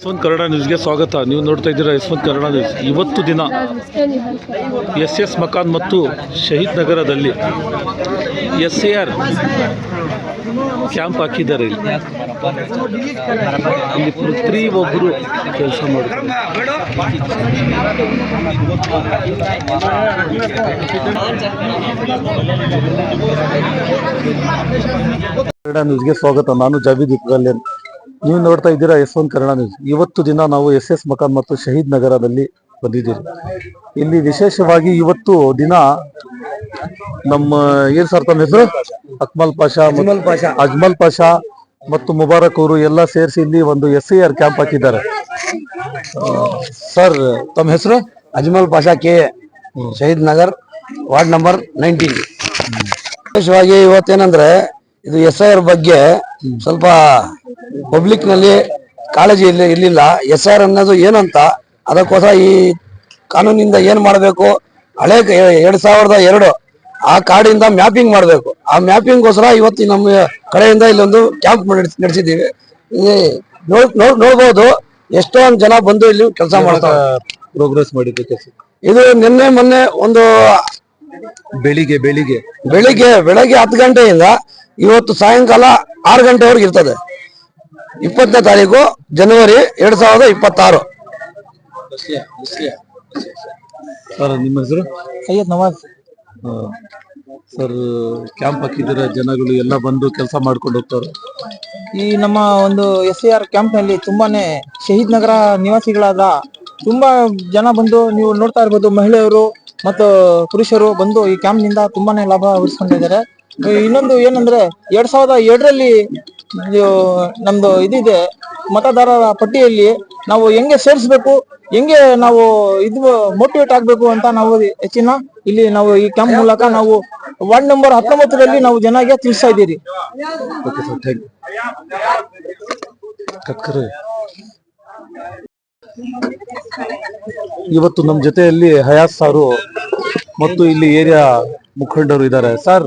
ಯಶವಂತ್ ಕನ್ನಡ ನ್ಯೂಸ್ಗೆ ಸ್ವಾಗತ. ನೀವು ನೋಡ್ತಾ ಇದ್ದೀರಾ ಯಶವಂತ್ ಕನ್ನಡ ನ್ಯೂಸ್. ಇವತ್ತು ದಿನ ಎಸ್ ಎಸ್ ಮಕಾನ್ ಮತ್ತು ಶಹೀದ್ ನಗರದಲ್ಲಿ ಎಸ್ ಎ ಆರ್ ಕ್ಯಾಂಪ್ ಹಾಕಿದ್ದಾರೆ. ಇಲ್ಲಿ ಇಲ್ಲಿ ಪ್ರತಿ ಒಬ್ಬರು ಕೆಲಸ ಮಾಡ್ತಾರೆ. ಕನ್ನಡ ನ್ಯೂಸ್ಗೆ ಸ್ವಾಗತ. ನಾನು ಜಾವಿದ್ ಇಕ್ಬಾಲಿಯನ್ ನೀವು ನೋಡ್ತಾ ಇದ್ದೀರಾ ಯಶವಂತ್ ಕನ್ನಡ ನ್ಯೂಸ್ ಇವತ್ತು ದಿನ ನಾವು ಎಸ್ ಎಸ್ ಮಕಾನ್ ಮತ್ತು ಶಹೀದ್ ನಗರದಲ್ಲಿ ಬಂದಿದ್ದೀವಿ. ಇಲ್ಲಿ ವಿಶೇಷವಾಗಿ ಇವತ್ತು ದಿನ ನಮ್ಮ ಏನ್ ಸರ್ ತಮ್ಮ ಹೆಸರು? ಅಕ್ಮಲ್ ಪಾಷಾ ಅಜ್ಮಲ್ ಪಾಷಾ. ಅಜ್ಮಲ್ ಪಾಷಾ ಮತ್ತು ಮುಬಾರಕ್ ಅವರು ಎಲ್ಲ ಸೇರಿಸಿ ಇಲ್ಲಿ ಒಂದು ಎಸ್ ಐ ಆರ್ ಕ್ಯಾಂಪ್ ಹಾಕಿದ್ದಾರೆ. ಸರ್ ತಮ್ಮ ಹೆಸರು? Ajmal Pasha K Shaheed Nagar ward number nineteen. ವಿಶೇಷವಾಗಿ ಇವತ್ತೇನಂದ್ರೆ ಇದು ಎಸ್ ಐ ಆರ್ ಬಗ್ಗೆ ಸ್ವಲ್ಪ ಪಬ್ಲಿಕ್ನಲ್ಲಿ ಕಾಳಜಿ ಇಲ್ಲ ಇರ್ಲಿಲ್ಲ. ಎಸ್ ಆರ್ ಅನ್ನೋದು ಏನಂತ ಅದಕ್ಕೋಸ್ಕರ ಈ ಕಾನೂನಿಂದ ಏನ್ ಮಾಡಬೇಕು? ಹಳೆ ಎರಡ್ ಸಾವಿರದ ಎರಡು ಆ ಕಾರ್ಡಿಂದ ಮ್ಯಾಪಿಂಗ್ ಮಾಡಬೇಕು. ಆ ಮ್ಯಾಪಿಂಗ್ ಗೋಸ್ಕರ ಇವತ್ತು ನಮ್ಮ ಕಡೆಯಿಂದ ಇಲ್ಲೊಂದು ಕ್ಯಾಂಪ್ ನಡೆಸಿದ್ದೀವಿ. ನೋಡ್ಬೋದು. ಎಷ್ಟೊಂದು ಜನ ಬಂದು ಇಲ್ಲಿ ಕೆಲಸ ಮಾಡ್ತಾರೆ ಪ್ರೋಗ್ರೆಸ್ ಮಾಡಿದ್ದಕ್ಕೆ ಇದು ನಿನ್ನೆ ಮೊನ್ನೆ ಒಂದು ಬೆಳಿಗ್ಗೆ ಬೆಳಿಗ್ಗೆ. ಬೆಳಿಗ್ಗೆ ಬೆಳಗ್ಗೆ ಹತ್ತು ಗಂಟೆಯಿಂದ ಇವತ್ತು ಸಾಯಂಕಾಲ ಆರು ಗಂಟೆವರೆಗೆ ಇರ್ತದೆ. ಇಪ್ಪತ್ತನೇ ತಾರೀಕು ಜನವರಿ ಎರಡ್ ಸಾವಿರದ ಇಪ್ಪತ್ತಾರು. ಸರ್ ನಿಮ್ಮ ಹೆಸರು? ಸೈಯದ್ ನವಾಜ್. ಸರ್ ಕ್ಯಾಂಪ್ ಹಾಕಿದ್ರೆ ಜನಗಳು ಎಲ್ಲ ಬಂದು ಕೆಲಸ ಮಾಡ್ಕೊಂಡು ಹೋಗ್ತಾರೆ ಈ ನಮ್ಮ ಒಂದು ಎಸ್ ಸಿ ಆರ್ ಕ್ಯಾಂಪ್ನಲ್ಲಿ ತುಂಬಾನೇ ಶಹೀದ್ ನಗರ ನಿವಾಸಿಗಳಾದ ತುಂಬಾ ಜನ ಬಂದು ನೀವು ನೋಡ್ತಾ ಇರ್ಬೋದು ಮಹಿಳೆಯರು ಮತ್ತು ಪುರುಷರು ಬಂದು ಈ ಕ್ಯಾಂಪ್ನಿಂದ ತುಂಬಾನೇ ಲಾಭ ಉಳಿಸ್ಕೊಂಡಿದ್ದಾರೆ. ಇನ್ನೊಂದು ಏನಂದ್ರೆ ಎರಡ್ ಸಾವಿರದ ಎರಡರಲ್ಲಿ ನಮ್ದು ಇದಿದೆ, ಮತದಾರರ ಪಟ್ಟಿಯಲ್ಲಿ ನಾವು ಹೆಂಗೆ ಸೇರಿಸ್ಬೇಕು, ಹೆಂಗೆ ನಾವು ಇದು ಮೋಟಿವೇಟ್ ಆಗ್ಬೇಕು ಅಂತ ನಾವು ಹೆಚ್ಚಿನ ಇಲ್ಲಿ ನಾವು ಈ ಕ್ಯಾಂಪ್ ಮೂಲಕ ನಾವು ವಾರ್ಡ್ ನಂಬರ್ ಹತ್ತೊಂಬತ್ತರಲ್ಲಿ ನಾವು ಜನಗೆ ತಿಳಿಸ್ತಾ ಇದ್ದೀರಿ. ಇವತ್ತು ನಮ್ಮ ಜೊತೆಯಲ್ಲಿ ಹಯಾತ್ ಸಾರು ಮತ್ತು ಇಲ್ಲಿ ಏರಿಯಾ ಮುಖಂಡರು ಇದ್ದಾರೆ. ಸರ್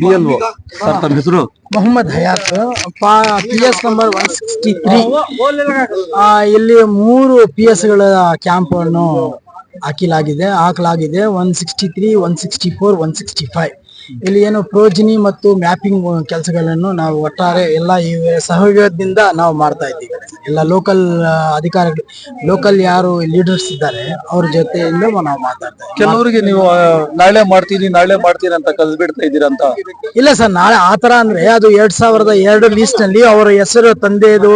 ಬಿ ಎಲ್ ಸರ್ ತಮ್ಮ ಹೆಸರು? Mohammed Hayat. P S number one sixty three. ಇಲ್ಲಿ ಮೂರು ಪಿ ಎಸ್ಗಳ ಕ್ಯಾಂಪ್ ಅನ್ನು ಹಾಕಿಲಾಗಿದೆ ಹಾಕಲಾಗಿದೆ. One sixty three, one sixty four, one sixty five. ಇಲ್ಲಿ ಏನು ಪ್ರೋಜಿನಿ ಮತ್ತು ಮ್ಯಾಪಿಂಗ್ ಕೆಲಸಗಳನ್ನು ನಾವು ಒಟ್ಟಾರೆ ಎಲ್ಲ ಈ ಸಹಯೋಗದಿಂದ ನಾವು ಮಾಡ್ತಾ ಇದ್ದೀವಿ. ಎಲ್ಲ ಲೋಕಲ್ ಅಧಿಕಾರಿಗಳು ಲೋಕಲ್ ಯಾರು ಲೀಡರ್ಸ್ ಇದ್ದಾರೆ ಅವ್ರ ಜೊತೆಯಿಂದ ನಾವು ಮಾತಾಡ್ತೇವೆ ಕೆಲವರಿಗೆ ನೀವು ಆ, ನಾಳೆ ಮಾಡ್ತೀನಿ ನಾಳೆ ಮಾಡ್ತೀನಿ ಅಂತ ಕಲ್ಬಿಡ್ತಾ ಇದ್ದೀರಾ ಅಂತ? ಇಲ್ಲ ಸರ್ ನಾಳೆ ಆತರ ಅಂದ್ರೆ ಅದು ಎರಡ್ ಸಾವಿರದ ಎರಡು ಲೀಸ್ಟ್ನಲ್ಲಿ ಅವರ ಹೆಸರು ತಂದೆದು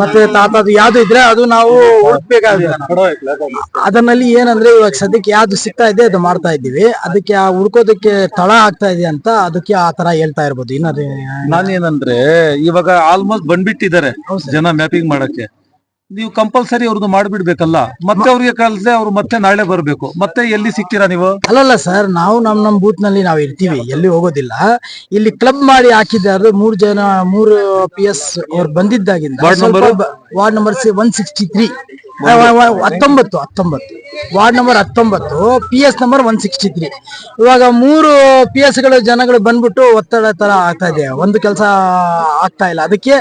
ಮತ್ತೆ ತಾತದು ಯಾವ್ದು ಇದ್ರೆ ಅದು ನಾವು ಅದನ್ನಲ್ಲಿ ಅದರಲ್ಲಿ ಏನಂದ್ರೆ ಇವಾಗ ಸದ್ಯಕ್ಕೆ ಯಾವ್ದು ಸಿಗ್ತಾ ಇದೆ ಅದು ಮಾಡ್ತಾ ಇದ್ದೀವಿ. ಅದಕ್ಕೆ ಆ ಹುಡ್ಕೋದಕ್ಕೆ ತಳ ಆಗ್ತಾ ಇದೆ ಅಂತ ಅದಕ್ಕೆ ಆ ತರ ಹೇಳ್ತಾ ಇರ್ಬೋದು. ಇನ್ನ ನಾನೇನಂದ್ರೆ ಇವಾಗ ಆಲ್ಮೋಸ್ಟ್ ಬಂದ್ಬಿಟ್ಟಿದ್ದಾರೆ ಜನ ಮ್ಯಾಪಿಂಗ್ ಮಾಡಕ್ಕೆ? ನೀವು ಕಂಪಲ್ಸರಿ ಅವ್ರದ್ದು ಮಾಡ್ಬಿಡ್ಬೇಕಲ್ಲ ಮತ್ತೆ ಅವ್ರಿಗೆ ಕಳ್ಸದೆ ಅವ್ರು ಮತ್ತೆ ನಾಳೆ ಬರಬೇಕು. ಮತ್ತೆ ಎಲ್ಲಿ ಸಿಗ್ತೀರಾ ನೀವು? ಅಲ್ಲಲ್ಲ ಸರ್ ನಾವು ನಮ್ ನಮ್ ಬೂತ್ನಲ್ಲಿ ನಾವು ಇರ್ತೀವಿ ಎಲ್ಲಿ ಹೋಗೋದಿಲ್ಲ. ಇಲ್ಲಿ ಕ್ಲಬ್ ಮಾಡಿ ಹಾಕಿದ್ದಾರೆ ಮೂರ್ ಜನ ಮೂರು ಪಿ ಎಸ್ ಅವ್ರು ಬಂದಿದ್ದಾಗಿಂದ ward number? Ward number one sixty three ಹತ್ತೊಂಬತ್ತು ಹತ್ತೊಂಬತ್ತು. ವಾರ್ಡ್ ನಂಬರ್ ಹತ್ತೊಂಬತ್ತು P S number one sixty three ಇವಾಗ ಮೂರು ಪಿ ಎಸ್ಗಳು ಜನಗಳು ಬಂದ್ಬಿಟ್ಟು ಒತ್ತಡ ತರ ಆಗ್ತಾ ಇದೆ ಒಂದು ಕೆಲಸ ಆಗ್ತಾ ಇಲ್ಲ. ಅದಕ್ಕೆ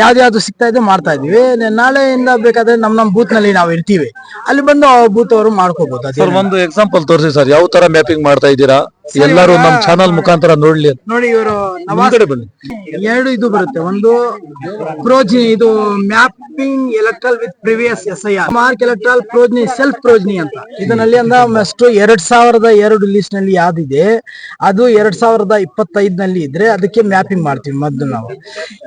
ಯಾವ್ದು ಸಿಗ್ತಾ ಇದೆ ಮಾಡ್ತಾ ಇದೀವಿ. ನಾಳೆಯಿಂದ ಬೇಕಾದ್ರೆ ನಮ್ ನಮ್ ಬೂತ್ನಲ್ಲಿ ನಾವು ಇರ್ತೀವಿ. ಅಲ್ಲಿ ಬಂದು ಬೂತ್ ಅವರು ಮಾಡ್ಕೋಬಹುದು ಸರ್, ಒಂದು ಎಕ್ಸಾಂಪಲ್ ತೋರಿಸಿ ಸರ್. ಯಾವ ತರ ಮ್ಯಾಪಿಂಗ್ ಮಾಡ್ತಾ ಇದ್ದೀರಾ? ಎಲ್ಲರೂ ನಮ್ ಚಾನಲ್ ಮುಖಾಂತರ ನೋಡ್ಲಿ ಅಂತ. ನೋಡಿ ಇವರು ಎರಡು ಇದು ಬರುತ್ತೆ. ಒಂದು ಪ್ರೋಜಿ ಇದು mapping electoral with previous S I R. Mark electoral progeny self progeny ಅಂತ. ಇದರಲ್ಲಿ ಅಂದ್ರೆ ಅಷ್ಟು ಎರಡ್ ಸಾವಿರದ ಎರಡು ಲಿಸ್ಟ್ನಲ್ಲಿ ಯಾವ್ದಿದೆ ಅದು ಎರಡ್ ಸಾವಿರದ ಇಪ್ಪತ್ತೈದ್ನಲ್ಲಿ ಇದ್ರೆ ಅದಕ್ಕೆ ಮ್ಯಾಪಿಂಗ್ ಮಾಡ್ತೀವಿ ಮೊದಲು ನಾವು.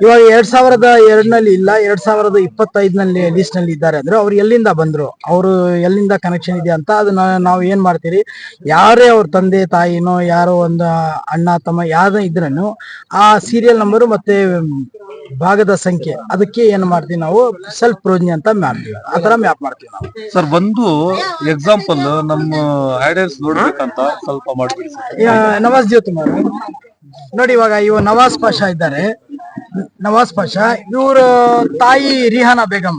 ಇವಾಗ ಎರಡ್ ಸಾವಿರದ ಎರಡ್ನಲ್ಲಿ ಇಲ್ಲ ಎರಡ್ ಸಾವಿರದ ಇಪ್ಪತ್ತೈದ್ನಲ್ಲಿ ಲಿಸ್ಟ್ನಲ್ಲಿ ಇದ್ದಾರೆ ಅಂದ್ರೆ ಅವ್ರು ಎಲ್ಲಿಂದ ಬಂದ್ರು ಅವರು ಎಲ್ಲಿಂದ ಕನೆಕ್ಷನ್ ಇದೆ ಅಂತ ಅದನ್ನ ನಾವು ಏನ್ ಮಾಡ್ತೀರಿ ಯಾರೇ ಅವ್ರ ತಂದೆ ತಾಯಿನೋ ಯಾರೋ ಒಂದ ಅಣ್ಣ ತಮ್ಮ ಯಾವ್ದೇ ಇದ್ರನು ಆ ಸೀರಿಯಲ್ ನಂಬರ್ ಮತ್ತೆ ಭಾಗದ ಸಂಖ್ಯೆ. ಅದಕ್ಕೆ ಏನ್ ಮಾಡ್ತೀವಿ ನಾವು? ಸೆಲ್ಫ್ ಪ್ರೋಜ್ನಿ ಅಂತ ಮಾಡ್ತೀವಿ. ಆ ತರ ಮ್ಯಾಪ್ ಮಾಡ್ತೀವಿ ನಾವು. ಸರ್ ಒಂದು ಎಕ್ಸಾಂಪಲ್ ನಮ್ಮ ಆಡಿಯನ್ಸ್ ನೋಡ್ಬೇಕಂತ ಸ್ವಲ್ಪ ಮಾಡ್ತೀವಿ ನವಾಜ್ ಜ್ಯೋತಿಮಾರ್ ನೋಡಿ ಇವಾಗ ಇವ ನವಾಜ್ ಪಾಷಾ ಇದ್ದಾರೆ. ನವಾಜ್ ಪಾಷಾ ಇವ್ರ ತಾಯಿ ರಿಹಾನಾ ಬೇಗಂ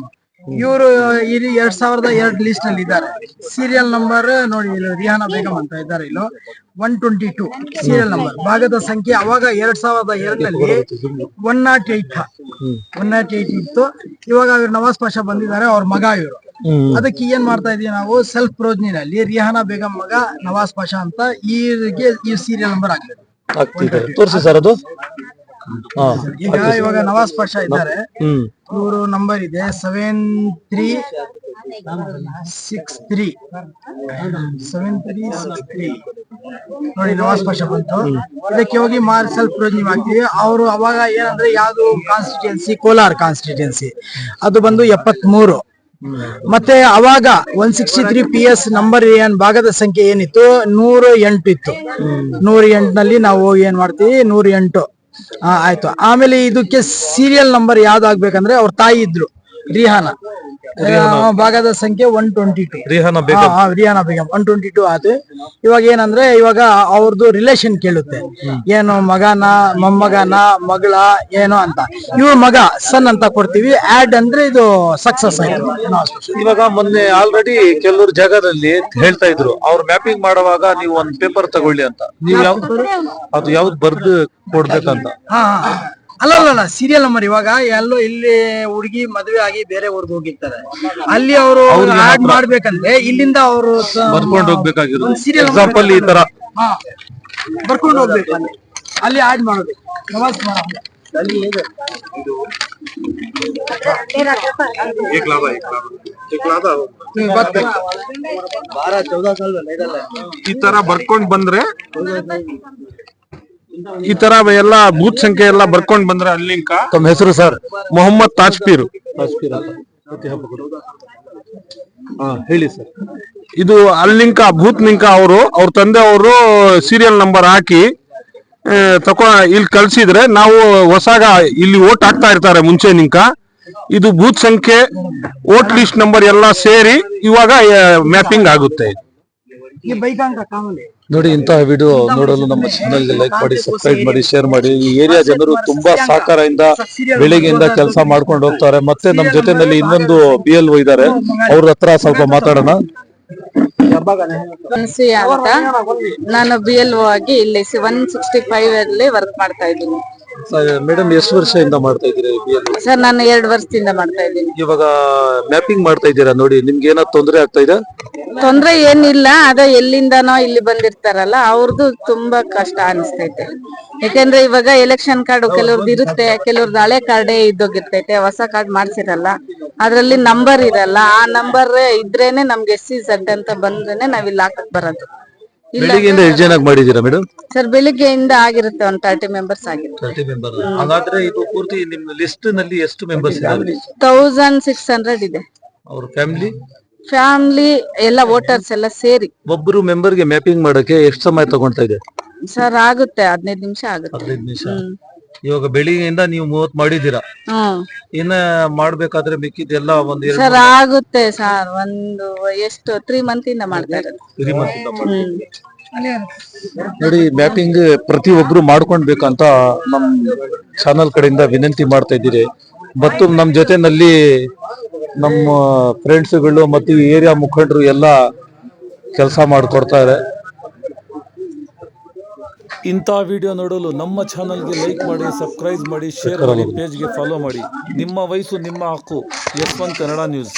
ಇವರು ಇಲ್ಲಿ ಎರಡ್ ಸಾವಿರದ ಎರಡ್ ಲಿಸ್ಟ್ನಲ್ಲಿ ಇದ್ದಾರೆ. ಸೀರಿಯಲ್ ನಂಬರ್ ನೋಡಿ ಇಲ್ಲಿ ರಿಹಾನಾ ಬೇಗಂ ಅಂತ ಇದ್ದಾರೆ ಇಲ್ಲಿ. One twenty two serial number ಭಾಗದ ಸಂಖ್ಯೆ ಅವಾಗ ಎರಡ್ ಸಾವಿರದ ಎರಡರಲ್ಲಿ one nought eight one nought eight ಇತ್ತು. ಇವಾಗ ಇವ್ರು ನವಾಜ್ ಪಾಷಾ ಬಂದಿದ್ದಾರೆ ಅವ್ರ ಮಗ ಇವರು. ಅದಕ್ಕೆ ಏನ್ ಮಾಡ್ತಾ ಇದೀವಿ ನಾವು? ಸೆಲ್ಫ್ ಪ್ರೋಜ್ನಿನಲ್ಲಿ ರಿಹಾನಾ ಬೇಗಂ ಮಗ ನವಾಜ್ ಪಾಷಾ ಅಂತ ಈಗೆ ಈ ಸೀರಿಯಲ್ ನಂಬರ್ ಆಗ್ತದೆ ಆಗ್ತಿದೆ ತೋರಿಸಿ ಸರ್ ಅದು. ಈಗ ಇವಾಗ ನವಾಜ್ ಪಾಷಾ ಇದ್ದಾರೆ. ಇವರು ನಂಬರ್ ಇದೆ seven three six three seven three six three ನೋಡಿ ನವಾಜ್ ಪಾಷಾ ಬಂತು. ಅದಕ್ಕೆ ಹೋಗಿ ಮಾರ್ಸಲ್ ಸೆಲ್ಫ್ ಮಾಡ್ತೀವಿ ಅವರು ಅವಾಗ ಏನಂದ್ರೆ ಯಾವ್ದು ಕಾನ್ಸ್ಟಿಟ್ಯೂನ್ಸಿ ಕೋಲಾರ್ ಕಾನ್ಸ್ಟಿಟ್ಯೂನ್ಸಿ ಅದು ಬಂದು ಎಪ್ಪತ್ ಮೂರು ಮತ್ತೆ ಅವಾಗ one sixty three P S number ಏನ್ ಭಾಗದ ಸಂಖ್ಯೆ ಏನಿತ್ತು? ನೂರು ಎಂಟು ಇತ್ತು. ನೂರ ಎಂಟ್ನಲ್ಲಿ ನಾವು ಏನ್ ಮಾಡ್ತೀವಿ? ನೂರ ಎಂಟು. ಆ, ಆಯ್ತು. ಆಮೇಲೆ ಇದಕ್ಕೆ ಸೀರಿಯಲ್ ನಂಬರ್ ಯಾವ್ದಾಗ್ಬೇಕಂದ್ರೆ ಅವ್ರ ತಾಯಿ ಇದ್ರು. ರಿಹಾನ. ಭಾಗದ ಸಂಖ್ಯೆ one twenty two Rihana Rihana Begum. One twenty two ಆತು. ಇವಾಗ ಏನಂದ್ರೆ ಇವಾಗ ಅವ್ರದ್ದು ರಿಲೇಶನ್ ಕೇಳುತ್ತೆ. ಏನು ಮಗನ ಮೊಮ್ಮಗನ ಮಗಳ ಏನು ಅಂತ. ಇವ್ರ ಮಗ ಸನ್ ಅಂತ ಕೊಡ್ತೀವಿ. ಆಡ್ ಅಂದ್ರೆ ಇದು ಸಕ್ಸಸ್ ಆಯ್ತು. ಇವಾಗ ಮೊನ್ನೆ ಆಲ್ರೆಡಿ ಕೆಲವರು ಜಾಗದಲ್ಲಿ ಹೇಳ್ತಾ ಇದ್ರು. ಅವ್ರು ಮ್ಯಾಪಿಂಗ್ ಮಾಡುವಾಗ ನೀವು ಒಂದ್ ಪೇಪರ್ ತಗೊಳ್ಳಿ ಅಂತ. ನೀವು ಯಾವ್ದು ಅದು ಯಾವ್ದು ಬರ್ದು ಕೊಡ್ಬೇಕಂತ. ಹಾ ಹಾ. ಅಲ್ಲ ಅಲ್ಲ ಅಲ್ಲ ಸೀರಿಯಲ್ ನಂಬರ್ ಇವಾಗ ಎಲ್ಲೋ ಇಲ್ಲಿ ಹುಡುಗಿ ಮದುವೆ ಆಗಿ ಬೇರೆ ಊರ್ಗ್ ಹೋಗಿರ್ತಾರೆ. ಅಲ್ಲಿ ಅವರು ಆಡ್ ಮಾಡ್ಬೇಕಂದ್ರೆ ಇಲ್ಲಿಂದ ಅವರು ಬರ್ಕೊಂಡು ಹೋಗ್ಬೇಕಾಗಿರೋದು. ಸೀರಿಯಲ್ ಎಕ್ಸಾಂಪಲ್ ಈ ತರ. ಹಾ ಬರ್ಕೊಂಡು ಹೋಗ್ಬೇಕು ಅಲ್ಲಿ. ಅಲ್ಲಿ ಆಡ್ ಮಾಡೋದು. ನವಾಜ್ ಮಾಡ ಈ ತರ ಬರ್ಕೊಂಡ್ ಬಂದ್ರೆ ಈ ತರ ಎಲ್ಲ ಬೂತ್ ಸಂಖ್ಯೆ ಎಲ್ಲ ಬರ್ಕೊಂಡ್ ಬಂದ್ರೆ ಅಲ್ಲಿಂಕ ತಮ್ಮ ಹೆಸರು ಸರ್? ಮೊಹಮ್ಮದ್ ತಾಜ್ಪೀರ್. ಹಾ ಹೇಳಿ ಸರ್. ಇದು ಅಲ್ಲಿಂಕ ಬೂತ್ ನಿಂಕ ಅವರು. ಅವ್ರ ತಂದೆ ಅವರು ಸೀರಿಯಲ್ ನಂಬರ್ ಹಾಕಿ ಆ, ತಕೊ ಇಲ್ಲಿ ಕಳ್ಸಿದ್ರೆ ನಾವು ಹೊಸಾಗ ಇಲ್ಲಿ ಓಟ್ ಹಾಕ್ತಾ ಇರ್ತಾರೆ ಮುಂಚೆ ನಿಂಕ ಇದು ಬೂತ್ ಸಂಖ್ಯೆ ಓಟ್ ಲಿಸ್ಟ್ ನಂಬರ್ ಎಲ್ಲ ಸೇರಿ ಇವಾಗ ಮ್ಯಾಪಿಂಗ್ ಆಗುತ್ತೆ. ಈ ನೋಡಿ ಇಂತಹ ವಿಡಿಯೋ ನೋಡಲು ನಮ್ಮ ಚಾನಲ್ ಲೈಕ್ ಮಾಡಿ ಸಬ್ಸ್ಕ್ರೈಬ್ ಮಾಡಿ ಶೇರ್ ಮಾಡಿ. ಈ ಏರಿಯಾ ಜನರು ತುಂಬಾ ಸಹಕಾರದಿಂದ ಬೆಳಿಗ್ಗೆಯಿಂದ ಕೆಲಸ ಮಾಡ್ಕೊಂಡು ಹೋಗ್ತಾರೆ. ಮತ್ತೆ ನಮ್ಮ ಜೊತೆನಲ್ಲಿ ಇನ್ನೊಂದು ಬಿ ಎಲ್ ಇದ್ದಾರೆ ಅವ್ರ ಹತ್ರ ಸ್ವಲ್ಪ ಮಾತಾಡೋಣ. ಅಂತ ನಾನು ಬಿ ಎಲ್ ಒ ಆಗಿ ಇಲ್ಲಿ ಒನ್ ಸಿಕ್ಸ್ಟಿ ಫೈವ್ ಅಲ್ಲಿ ವರ್ಕ್ ಮಾಡ್ತಾ ಇದ್ದೀನಿ. ಮೇಡಮ್ ಎಷ್ಟು ವರ್ಷದಿಂದ ಮಾಡ್ತಾ ಇದ್ದೀರಾ ಬಿ ಎಲ್ ಸರ್ ನಾನು ಎರಡು ವರ್ಷದಿಂದ ಮಾಡ್ತಾ ಇದ್ದೀನಿ. ಇವಾಗ ಮ್ಯಾಪಿಂಗ್ ಮಾಡ್ತಾ ಇದ್ದೀರಾ ನೋಡಿ ನಿಮ್ಗೆ ಏನಾದ್ರು ತೊಂದರೆ ಆಗ್ತಾ ಇದೆ? ತೊಂದ್ರೆ ಏನಿಲ್ಲ ಅದ ಎಲ್ಲಿಂದನೋ ಇಲ್ಲಿ ಬಂದಿರ್ತಾರಲ್ಲ ಅವ್ರದ್ದು ತುಂಬಾ ಕಷ್ಟ ಅನಿಸ್ತೈತೆ. ಯಾಕಂದ್ರೆ ಇವಾಗ ಎಲೆಕ್ಷನ್ ಕಾರ್ಡ್ ಕೆಲವ್ರದ್ದು ಇರುತ್ತೆ ಕೆಲವ್ರದ್ದು ಹಳೆ ಕಾರ್ಡೇ ಇದ್ದೋಗಿರ್ತೈತೆ ಹೊಸ ಕಾರ್ಡ್ ಮಾಡ್ಸಿರಲ್ಲ ಅದ್ರಲ್ಲಿ ನಂಬರ್ ಇರಲ್ಲ ಆ ನಂಬರ್ ಇದ್ರೇನೆ ನಮ್ಗೆ ಎಸ್ ಸಿ ಸೆಡ್ ಅಂತ ಬಂದ್ರೇನೆ ನಾವ್ ಇಲ್ಲಿ ಹಾಕಕ್ ಬರೋದು. ಬೆಳಿಗ್ಗೆಯಿಂದ ಎಷ್ಟು ಜನ ಮಾಡಿದ್ದೀರಾ ಮೇಡಮ್ ಸರ್ ಬೆಳಿಗ್ಗೆಯಿಂದ ಆಗಿರುತ್ತೆ ಒಂದ್ ತರ್ಟಿ ಮೆಂಬರ್ಸ್ ಆಗಿರುತ್ತೆ. ತರ್ಟಿ ಮೆಂಬರ್ ಹಾಗಾದ್ರೆ ಇದು ಪೂರ್ತಿ ನಿಮ್ಮ ಲಿಸ್ಟ್ನಲ್ಲಿ ಎಷ್ಟು ಮೆಂಬರ್ಸ್ ಇದ್ದಾರೆ? ತೌಸಂಡ್ ಸಿಕ್ಸ್ ಹಂಡ್ರೆಡ್ ಇದೆ. ಅವ್ರ ಫ್ಯಾಮಿಲಿ ಫ್ಯಾಮಿಲಿ ಎಲ್ಲ ವೋಟರ್ಸ್ ಎಲ್ಲ ಸೇರಿ. ಒಬ್ಬರು ಮೆಂಬರ್ಗೆ ಮ್ಯಾಪಿಂಗ್ ಮಾಡಕ್ಕೆ ಎಷ್ಟು ಸಮಯ ತಗೊಂತ ಇದೆ? ಸರ್ ಆಗುತ್ತೆ ಹದಿನೈದು ನಿಮಿಷ ಆಗುತ್ತೆ. ಹದಿನೈದು ನಿಮಿಷ. ಇವಾಗ ಬೆಳಿಗ್ಗೆಯಿಂದ ನೀವು ಮೂವತ್ ಮಾಡಿದೀರಾ ಹ್ಮ್ ಇನ್ನ ಮಾಡ್ಬೇಕಾದ್ರೆ ಮಿಕ್ಕಿದೆಲ್ಲ ಒಂದ್ ಎರಡು ಸರ್ ಆಗುತ್ತೆ ಸರ್ ಒಂದು ಎಷ್ಟು ತ್ರೀ ಮಂತ್ ಇಂದ ಮಾಡ್ತಾ ಇರೋದು. three ಮಾಡಿ. ಹ್ಮ್. ನೋಡಿ ಮ್ಯಾಪಿಂಗ್ ಪ್ರತಿ ಒಬ್ರು ಮಾಡ್ಕೊಳ್ಬೇಕಂತ ನಮ್ ಚಾನಲ್ ಕಡೆಯಿಂದ ವಿನಂತಿ ಮಾಡ್ತಾ ಇದ್ದೀರಿ. ಮತ್ತು ನಮ್ ಜೊತೆನಲ್ಲಿ ನಮ್ಮ ಫ್ರೆಂಡ್ಸ್ಗಳು ಮತ್ತು ಏರಿಯಾ ಮುಖಂಡರು ಎಲ್ಲ ಕೆಲಸ ಮಾಡಿಕೊಡ್ತಾರೆ ಇಂಥ ವಿಡಿಯೋ ನೋಡಲು ನಮ್ಮ ಚಾನಲ್ಗೆ ಲೈಕ್ ಮಾಡಿ ಸಬ್ಸ್ಕ್ರೈಬ್ ಮಾಡಿ ಶೇರ್ ಮಾಡಿ ಪೇಜ್ಗೆ ಫಾಲೋ ಮಾಡಿ. ನಿಮ್ಮ ವಯಸ್ಸು ನಿಮ್ಮ ಹಕ್ಕು. S one Kannada news